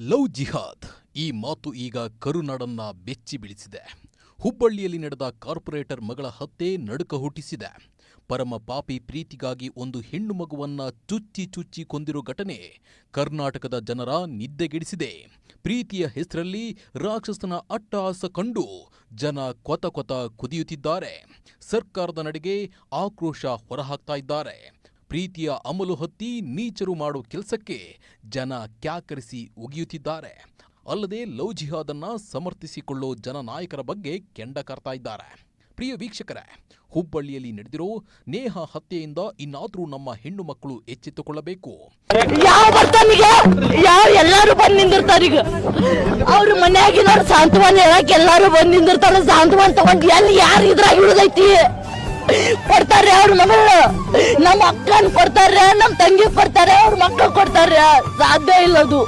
Love ಜಿಹಾದ್ ಈ ಮಾತು ಈಗ ಕರುನಾಡನ್ನ ಬೆಚ್ಚಿ ಬಿಡಿಸಿದೆ ಹುಬ್ಬಳ್ಳಿಯಲ್ಲಿ ನಡೆದ ಕಾರ್ಪೊರೇಟರ್ ಮಗಳ ಹತ್ಯೆ ನಡುಕ ಹುಟ್ಟಿಸಿದೆ. ಪರಮ ಪಾಪಿ ಪ್ರೀತಿಗಾಗಿ ಒಂದು ಹೆಣ್ಣು ಮಗುವನ್ನ ಚುಚ್ಚಿ ಚುಚ್ಚಿ ಕೊಂದಿರೋ ಘಟನೆ ಕರ್ನಾಟಕದ ಜನರ ನಿದ್ದೆಗೆಡಿಸಿದೆ. ಪ್ರೀತಿಯ ಹೆಸರಲ್ಲಿ ರಾಕ್ಷಸನ ಅಟ್ಟಹಾಸ ಕಂಡು ಜನ ಕೊತ ಕೊತ ಕುದಿಯುತ್ತಿದ್ದಾರೆ. ಸರ್ಕಾರದ ನಡೆಗೆ ಆಕ್ರೋಶ ಹೊರಹಾಕ್ತಾ ಇದ್ದಾರೆ. ಪ್ರೀತಿಯ ಅಮಲು ಹತ್ತಿ ನೀಚರು ಮಾಡೋ ಕೆಲಸಕ್ಕೆ ಜನ ಕ್ಯಾಕರಿಸಿ ಉಗಿಯುತ್ತಿದ್ದಾರೆ. ಅಲ್ಲದೆ ಲವ್ ಜಿಹಾದನ್ನ ಸಮರ್ಥಿಸಿಕೊಳ್ಳೋ ಜನನಾಯಕರ ಬಗ್ಗೆ ಕೆಂಡ ಕರ್ತಾ ಇದ್ದಾರೆ. ಪ್ರಿಯ ವೀಕ್ಷಕರೇ, ಹುಬ್ಬಳ್ಳಿಯಲ್ಲಿ ನಡೆದಿರೋ ನೇಹ ಹತ್ಯೆಯಿಂದ ಇನ್ನಾದರೂ ನಮ್ಮ ಹೆಣ್ಣು ಮಕ್ಕಳು ಎಚ್ಚೆತ್ತುಕೊಳ್ಳಬೇಕು. ಎಲ್ಲಾರು ಬಂದ್ ಈಗ? ಅವ್ರ ಮನ್ಯಾಗಿನವ್ರು ಸಾಂತ್ವನ ಹೇಳಕ್ ಎಲ್ಲಾರು ಬಂದ್ ನಿಂದಿರ್ತಾರ. ಸಾಂತ್ವನ ತಗೊಂಡ್ ಎಲ್ಲಿ ಯಾರು ಇದ್ರಾಗ ಉಳಿದೈತಿ ಕೊಡ್ತಾರೆ ಅವ್ರ ಮಗಳು. ನಮ್ಮ ಅಕ್ಕನ್ ಕೊಡ್ತಾರೆ ನಮ್ಮ ತಂಗಿ ಕೊಡ್ತಾರೆ ಅವ್ರ ಮಕ್ಕಳು ಕೊಡ್ತಾರೆ ಸಾಧ್ಯ ಇಲ್ಲ ಅದು.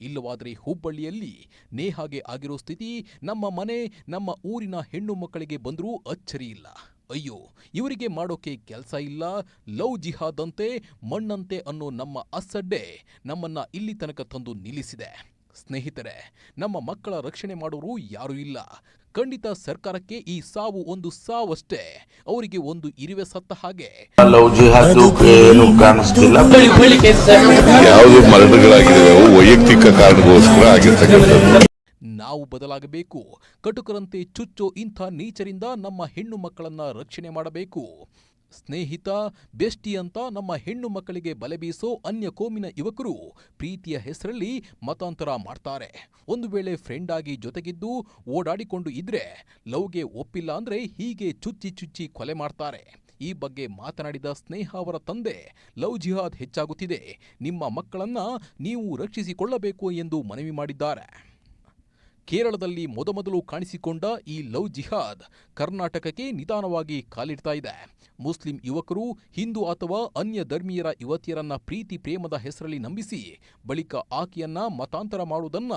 ಇಲ್ಲವಾದರೆ ಹುಬ್ಬಳ್ಳಿಯಲ್ಲಿ ನೇಹಾಗೆ ಆಗಿರೋ ಸ್ಥಿತಿ ನಮ್ಮ ಮನೆ, ನಮ್ಮ ಊರಿನ ಹೆಣ್ಣು ಮಕ್ಕಳಿಗೆ ಬಂದರೂ ಅಚ್ಚರಿ ಇಲ್ಲ. ಅಯ್ಯೋ, ಇವರಿಗೆ ಮಾಡೋಕೆ ಕೆಲಸ ಇಲ್ಲ. ಲವ್ ಜಿಹಾದಂತೆ, ಮಣ್ಣಂತೆ ಅನ್ನೋ ನಮ್ಮ ಅಸಡ್ಡೆ ನಮ್ಮನ್ನ ಇಲ್ಲಿ ತನಕ ತಂದು ನಿಲ್ಲಿಸಿದೆ. ಸ್ನೇಹಿತರೆ, ನಮ್ಮ ಮಕ್ಕಳ ರಕ್ಷಣೆ ಮಾಡೋರು ಯಾರೂ ಇಲ್ಲ. ಖಂಡಿತ ಸರ್ಕಾರಕ್ಕೆ ಈ ಸಾವು ಒಂದು ಸಾವಷ್ಟೇ. ಅವರಿಗೆ ಒಂದು ಇರುವೆ ಸತ್ತ ಹಾಗೆ ವೈಯಕ್ತಿಕ ಕಾರಣಗೋಸ್ಕರ ಆಗಿರ್ತಕ್ಕಂಥದ್ದು. ನಾವು ಬದಲಾಗಬೇಕು. ಕಟುಕರಂತೆ ಚುಚ್ಚೋ ಇಂಥ ನೀಚರಿಂದ ನಮ್ಮ ಹೆಣ್ಣು ಮಕ್ಕಳನ್ನ ರಕ್ಷಣೆ ಮಾಡಬೇಕು. ಸ್ನೇಹಿತ ಬೆಸ್ಟಿ ಅಂತ ನಮ್ಮ ಹೆಣ್ಣು ಮಕ್ಕಳಿಗೆ ಬಲೆ ಬೀಸೋ ಅನ್ಯ ಕೋಮಿನ ಯುವಕರು ಪ್ರೀತಿಯ ಹೆಸರಲ್ಲಿ ಮತಾಂತರ ಮಾಡ್ತಾರೆ. ಒಂದು ವೇಳೆ ಫ್ರೆಂಡ್ ಆಗಿ ಜೊತೆಗಿದ್ದು ಓಡಾಡಿಕೊಂಡು ಇದ್ರೆ ಲವ್ಗೆ ಒಪ್ಪಿಲ್ಲ ಅಂದ್ರೆ ಹೀಗೆ ಚುಚ್ಚಿ ಚುಚ್ಚಿ ಕೊಲೆ ಮಾಡ್ತಾರೆ. ಈ ಬಗ್ಗೆ ಮಾತನಾಡಿದ ಸ್ನೇಹ ಅವರ ತಂದೆ, ಲವ್ ಜಿಹಾದ್ ಹೆಚ್ಚಾಗುತ್ತಿದೆ. ನಿಮ್ಮ ಮಕ್ಕಳನ್ನ ನೀವು ರಕ್ಷಿಸಿಕೊಳ್ಳಬೇಕು ಎಂದು ಮನವಿ ಮಾಡಿದ್ದಾರೆ. ಕೇರಳದಲ್ಲಿ ಮೊದಮೊದಲು ಕಾಣಿಸಿಕೊಂಡ ಈ ಲವ್ ಜಿಹಾದ್ ಕರ್ನಾಟಕಕ್ಕೆ ನಿಧಾನವಾಗಿ ಕಾಲಿಡ್ತಾ ಇದೆ. ಮುಸ್ಲಿಂ ಯುವಕರು, ಹಿಂದೂ ಅಥವಾ ಅನ್ಯ ಧರ್ಮೀಯರ ಯುವತಿಯರನ್ನ ಪ್ರೀತಿ ಪ್ರೇಮದ ಹೆಸರಲ್ಲಿ ನಂಬಿಸಿ ಬಳಿಕ ಆಕೆಯನ್ನ ಮತಾಂತರ ಮಾಡುವುದನ್ನ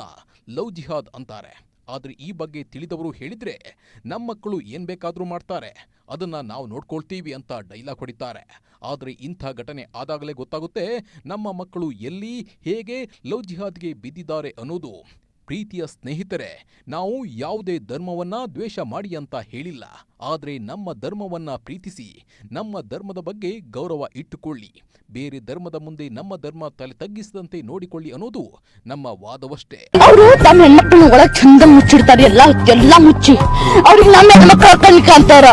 ಲವ್ ಜಿಹಾದ್ ಅಂತಾರೆ. ಆದರೆ ಈ ಬಗ್ಗೆ ತಿಳಿದವರು ಹೇಳಿದ್ರೆ ನಮ್ಮ ಮಕ್ಕಳು ಏನ್ ಬೇಕಾದರೂ ಮಾಡ್ತಾರೆ. ಅದನ್ನ ನಾವು ನೋಡ್ಕೊಳ್ತೀವಿ ಅಂತ ಡೈಲಾಗ್ ಹೊಡಿತಾರೆ. ಆದರೆ ಇಂಥ ಘಟನೆ ಆದಾಗಲೇ ಗೊತ್ತಾಗುತ್ತೆ ನಮ್ಮ ಮಕ್ಕಳು ಎಲ್ಲಿ, ಹೇಗೆ ಲವ್ ಜಿಹಾದ್ಗೆ ಬಿದ್ದಿದ್ದಾರೆ ಅನ್ನೋದು. ಪ್ರೀತಿಯ ಸ್ನೇಹಿತರೆ, ನಾವು ಯಾವುದೇ ಧರ್ಮವನ್ನ ದ್ವೇಷ ಮಾಡಿ ಅಂತ ಹೇಳಿಲ್ಲ. ಆದರೆ ನಮ್ಮ ಧರ್ಮವನ್ನ ಪ್ರೀತಿಸಿ, ನಮ್ಮ ಧರ್ಮದ ಬಗ್ಗೆ ಗೌರವ ಇಟ್ಟುಕೊಳ್ಳಿ. ಬೇರೆ ಧರ್ಮದ ಮುಂದೆ ನಮ್ಮ ಧರ್ಮ ತಲೆ ತಗ್ಗಿಸದಂತೆ ನೋಡಿಕೊಳ್ಳಿ ಅನ್ನೋದು ನಮ್ಮ ವಾದವಷ್ಟೇ. ಅವರು ತಮ್ಮ ಹೆಣ್ಮಕ್ಳನ್ನ ಒಳಗೆ ಚಂದ ಮುಚ್ಚಿಡ್ತಾರೆ, ಎಲ್ಲ ಎಲ್ಲ ಮುಚ್ಚಿ. ಅವ್ರಿಗೆ ನಮ್ಮ ಹೆಣ್ಮಕ್ಳು ಕಣ್ ಕಾಣ್ತಾರ